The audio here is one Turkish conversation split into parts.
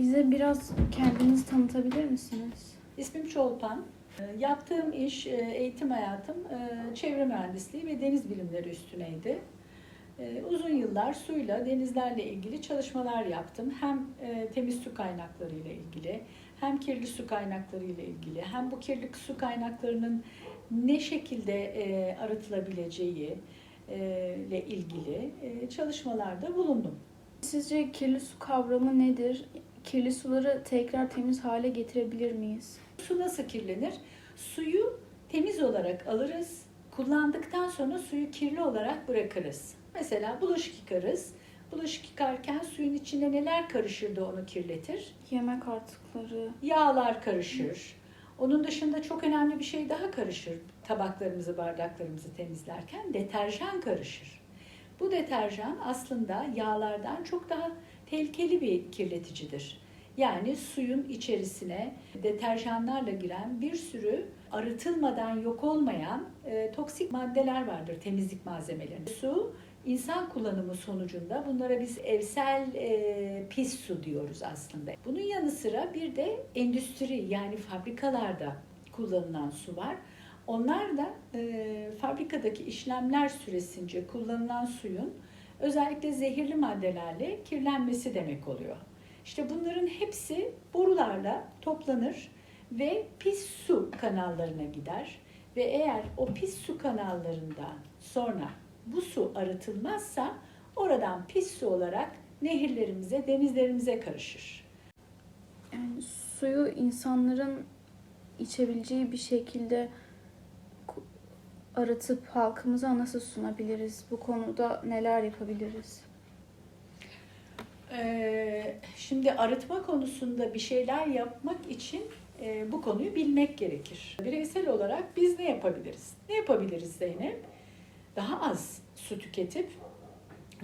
Bize biraz kendinizi tanıtabilir misiniz? İsmim Çolpan. Ee, Yaptığım iş, e, eğitim hayatım e, çevre mühendisliği ve deniz bilimleri üstüneydi. E, Uzun yıllar suyla, denizlerle ilgili çalışmalar yaptım. Hem temiz su kaynakları ile ilgili, hem kirli su kaynakları ile ilgili, hem bu kirli su kaynaklarının ne şekilde arıtılabileceği ile ilgili çalışmalarda bulundum. Sizce kirli su kavramı nedir? Kirli suları tekrar temiz hale getirebilir miyiz? Su nasıl kirlenir? Suyu temiz olarak alırız. Kullandıktan sonra suyu kirli olarak bırakırız. Mesela bulaşık yıkarız. Bulaşık yıkarken suyun içine neler karışır da onu kirletir? Yemek artıkları, Yağlar karışır. Onun dışında çok önemli bir şey daha karışır. Tabaklarımızı, bardaklarımızı temizlerken deterjan karışır. Bu deterjan aslında yağlardan çok daha tehlikeli bir kirleticidir. Yani suyun içerisine deterjanlarla giren bir sürü arıtılmadan yok olmayan e, toksik maddeler vardır temizlik malzemelerinde. Su insan kullanımı sonucunda bunlara biz evsel e, pis su diyoruz aslında. Bunun yanı sıra bir de endüstri yani fabrikalarda kullanılan su var. Onlar da e, fabrikadaki işlemler süresince kullanılan suyun özellikle zehirli maddelerle kirlenmesi demek oluyor. İşte bunların hepsi borularla toplanır ve pis su kanallarına gider ve eğer o pis su kanallarından sonra bu su arıtılmazsa oradan pis su olarak nehirlerimize, denizlerimize karışır. yani suyu insanların içebileceği bir şekilde arıtıp halkımıza nasıl sunabiliriz? Bu konuda neler yapabiliriz? Ee, şimdi arıtma konusunda bir şeyler yapmak için e, bu konuyu bilmek gerekir. Bireysel olarak biz ne yapabiliriz? Ne yapabiliriz Zeynep? Daha az su tüketip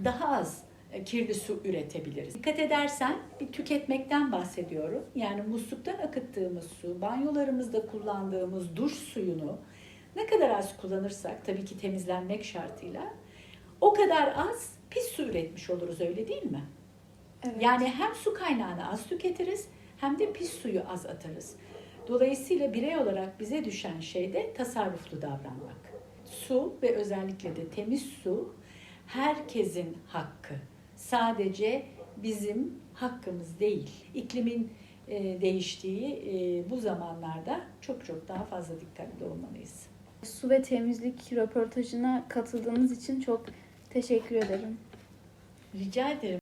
daha az e, kirli su üretebiliriz. Dikkat edersen bir tüketmekten bahsediyorum. Yani musluktan akıttığımız su, banyolarımızda kullandığımız duş suyunu ne kadar az kullanırsak tabii ki temizlenmek şartıyla o kadar az pis su üretmiş oluruz öyle değil mi? Evet. Yani hem su kaynağını az tüketiriz hem de pis suyu az atarız. Dolayısıyla birey olarak bize düşen şey de tasarruflu davranmak. Su ve özellikle de temiz su herkesin hakkı. Sadece bizim hakkımız değil. İklimin e, değiştiği e, bu zamanlarda çok çok daha fazla dikkatli olmalıyız. Su ve temizlik röportajına katıldığınız için çok teşekkür ederim. Rica ederim.